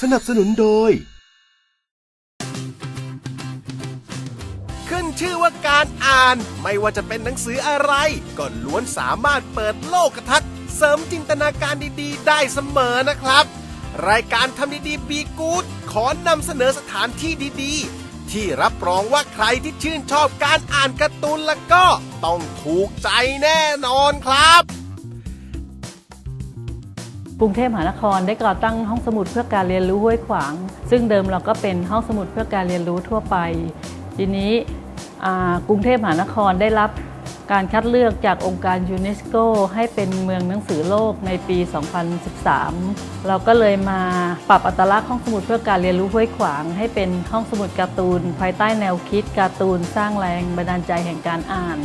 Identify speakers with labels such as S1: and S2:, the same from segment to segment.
S1: สนับสนุนโดย
S2: ขึ้นชื่อว่าการอ่าน ไม่ว่าจะเป็นหนังสืออะไรก็ล้วนสามารถเปิดโลกทัศน์เสริมจินตนาการดีๆ ได้เสมอนะครับ รายการทำดีๆบีกูดขอนำเสนอสถานที่ดีๆ ที่รับรองว่าใครที่ชื่นชอบการอ่านการ์ตูนแล้วก็ต้องถูกใจแน่นอนครับ
S3: กรุงเทพมหานครได้ก่อตั้งห้องสมุดเพื่อการเรียนรู้ห้วยขวาง ซึ่งเดิมเราก็เป็นห้องสมุดเพื่อการเรียนรู้ทั่วไป ทีนี้กรุงเทพมหานครได้รับการคัดเลือกจากองค์การยูเนสโกให้เป็นเมืองหนังสือโลกในปี 2013 เราก็เลยมาปรับอัตลักษณ์ห้องสมุดเพื่อการเรียนรู้ห้วยขวาง ให้เป็นห้องสมุดการ์ตูน ภายใต้แนวคิดการ์ตูนสร้างแรงบันดาลใจแห่งการอ่าน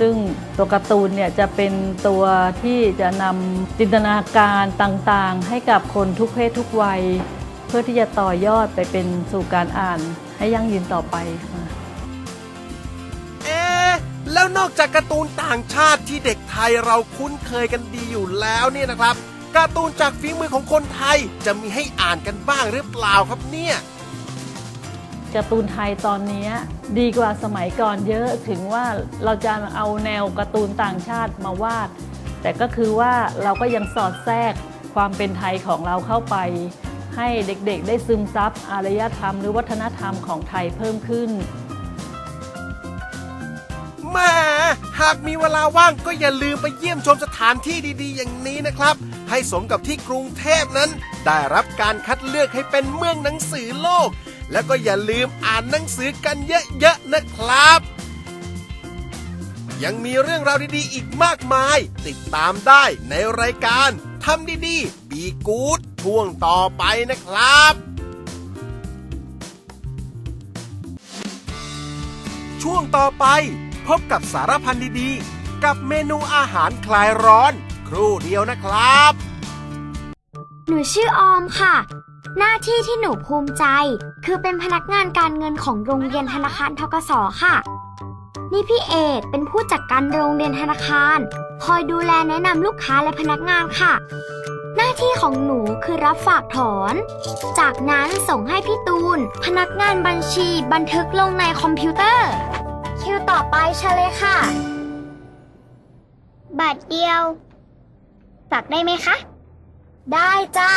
S3: ซึ่งตัวการ์ตูนเนี่ยจะเป็นตัวที่จะนำจินตนาการต่างๆ ให้กับคนทุกเพศทุกวัย เพื่อที่จะต่อยอดไปเป็นสู่การอ่านให้ยั่งยืนต่อไปค่ะ
S2: เอ๊ะแล้วนอกจากการ์ตูนต่างชาติที่เด็กไทยเราคุ้นเคยกันดีอยู่แล้วเนี่ยนะครับการ์ตูนจากฝีมือของคนไทยจะมีให้อ่านกันบ้างหรือเปล่าครับเนี่ย
S3: การ์ตูนไทยตอนนี้ดีกว่าสมัยก่อนเยอะถึงว่าเราจะเอาแนวการ์ตูนต่างชาติมาวาด แต่ก็คือว่าเราก็ยังสอดแทรกความเป็นไทยของเราเข้าไป ให้เด็กๆ ได้ซึมซับอารยธรรม หรือวัฒนธรรมของไทยเพิ่มขึ้น
S2: แม่หากมีเวลาว่างก็อย่าลืมไปเยี่ยมชมสถานที่ดีๆ อย่างนี้นะครับ ให้สมกับที่กรุงเทพนั้น ได้รับการคัดเลือกให้เป็นเมืองหนังสือโลก แล้วก็อย่าลืมอ่านหนังสือกันเยอะๆนะครับ ยังมีเรื่องราวดีๆ อีกมากมาย ติดตามได้ในรายการทำดีๆ บีกู๊ดช่วงต่อไปนะครับ ช่วงต่อไป พบกับสารพันดีๆ กับเมนูอาหารคลายร้อน ครู่เดียวนะครับ
S4: หนูชื่อออมค่ะ หน้าที่ที่หนูภูมิใจ คือเป็นพนักงานการเงินของโรงเรียนธนาคารทกสค่ะ นี่พี่เอกเป็นผู้จัดการโรงเรียนธนาคาร คอยดูแลแนะนำลูกค้าและพนักงานค่ะ หน้าที่ของหนูคือรับฝากถอน จากนั้นส่งให้พี่ตูน พนักงานบัญชีบันทึกลงในคอมพิวเตอร์ คิวต่อไปเชญเลยค่ะ บัตรเดียวฝากได้ไหมคะ ได้จ้า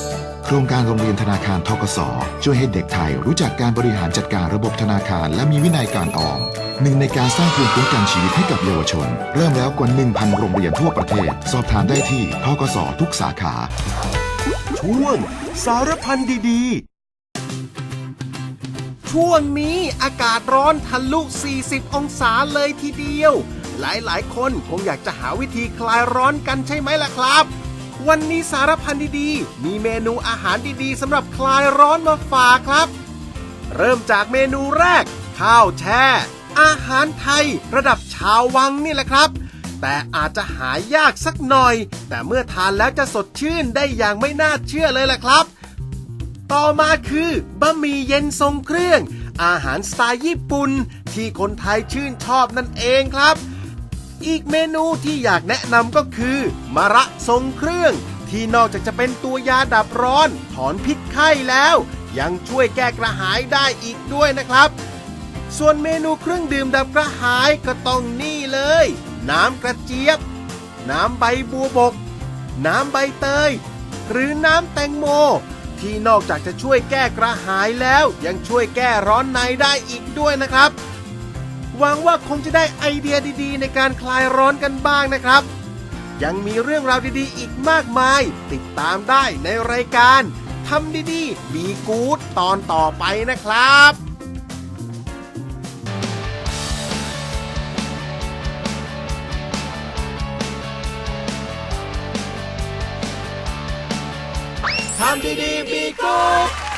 S5: โครงการโรงเรียนธนาคารทกสช่วยให้เด็กไทยรู้จักการบริหารจัดการระบบธนาคาร และมีวินัยการออมหนึ่งในการสร้างภูมิคุ้มกันชีวิตให้กับเยาวชน เริ่มแล้วกว่า 1,000 โรงเรียนทั่วประเทศ สอบถามได้ที่ทกสทุกสาขา
S1: ช่วงสารพันดี ๆ
S2: ช่วงนี้อากาศร้อนทะลุ 40 องศาเลยทีเดียว หลายๆ คนคงอยากจะหาวิธีคลายร้อนกันใช่ไหมล่ะครับ วันนี้สารพันดีๆ มีเมนูอาหารดีๆสำหรับคลายร้อนมาฝากครับ เริ่มจากเมนูแรก ข้าวแช่ อาหารไทย ระดับชาววังนี่แหละครับ แต่อาจจะหายากสักหน่อย แต่เมื่อทานแล้วจะสดชื่นได้อย่างไม่น่าเชื่อเลยแหละครับ ต่อมาคือบะหมี่เย็นทรงเครื่อง อาหารสไตล์ญี่ปุ่นที่คนไทยชื่นชอบนั่นเองครับ อีกเมนูที่อยากแนะนำก็คือ มะระทรงเครื่อง ที่นอกจากจะเป็นตัวยาดับร้อน ถอนพิษไข้แล้ว ยังช่วยแก้กระหายได้อีกด้วยนะครับ ส่วนเมนูเครื่องดื่มดับกระหายก็ต้องนี่เลย น้ำกระเจี๊ยบ น้ำใบบัวบก น้ำใบเตย หรือน้ำแตงโม ที่นอกจากจะช่วยแก้กระหายแล้ว ยังช่วยแก้ร้อนในได้อีกด้วยนะครับ หวังว่าคงจะได้ไอเดียดีๆ ในการคลายร้อนกันบ้างนะครับ ยังมีเรื่องราวดีๆ อีกมากมาย ติดตามได้ในรายการทำดีๆ มีกู๊ดตอนต่อไปนะครับทำดีๆ มีกู๊ด